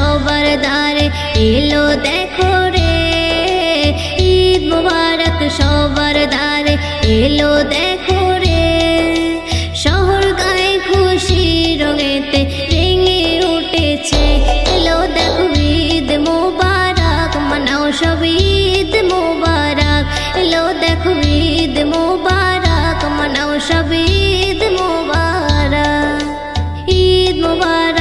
সবার এলো দেখো রে। ঈদ মুবারক সবার এলো দেখো রে। শহর গায়ে খুশি রঙেতে রেঙে উঠেছে। এলো দেখো ঈদ মুবারক, মানাও সব ঈদ মুবারক। এলো দেখো ঈদ মুবারক, মানাও সব ঈদ মুবারক। ঈদ মুবারক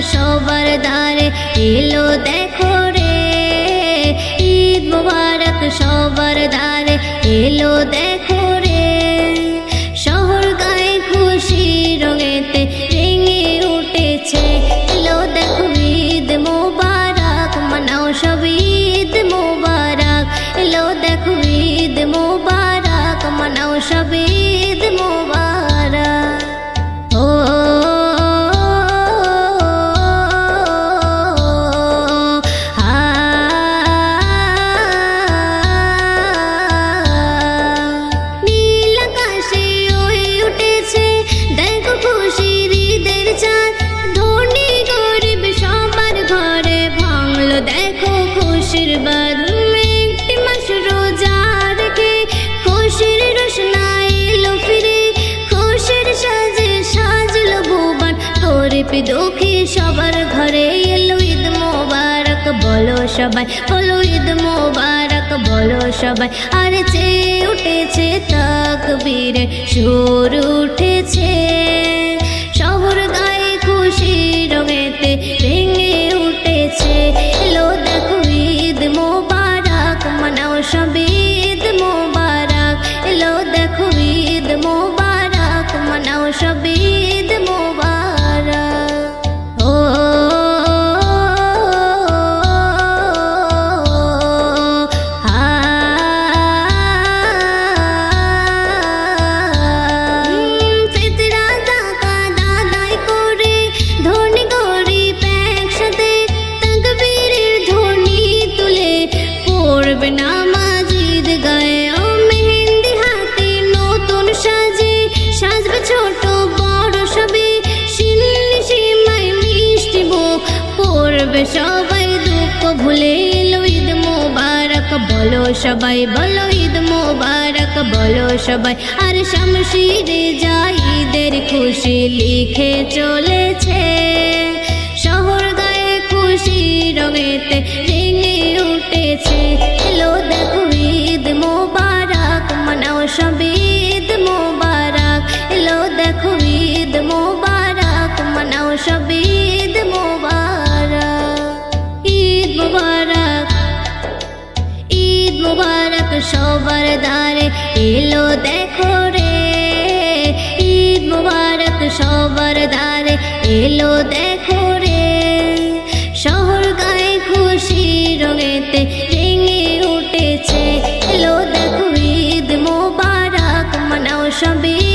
সবার দ্বারে এলো দেখো রে। ঈদ মুবারক সবার দ্বারে এলো দেখো রে। শহর গায়ে খুশি রঙেতে রেঙে উঠেছে। এলো দেখো ঈদ মুবারক, মানাও সব ঈদ মুবারক। এলো দেখো ঈদ মুবারক, মানাও সব ঈদ দুঃখী, সবার ঘরে এলো ঈদ মোবারক। বলো সবাই, বলো ঈদ মোবারক, বলো সবাই। আর চেয়ে উঠেছে তাকবীরে, সুর উঠেছে। শহর গায়ে খুশি রঙেতে সবাই দুঃখ ভুলে এলো ঈদ মোবারক। বলো সবাই, বলো ঈদ মোবারক, বলো সবাই। আর শামশিরে যাই ঈদের খুশি লিখে চলেছে। শহর গায়ে খুশি রঙেতে রেঙে উঠেছে। এলো দেখো ঈদ মোবারক, মানাও সব সবার ধারে এলো দেখো রে। ঈদ মুবারক সবার ধারে এলো দেখো রে। শহর গায়ে খুশি রঙেতে রেঙে উঠেছে। এলো দেখো ঈদ মুবারক, মানাও সবে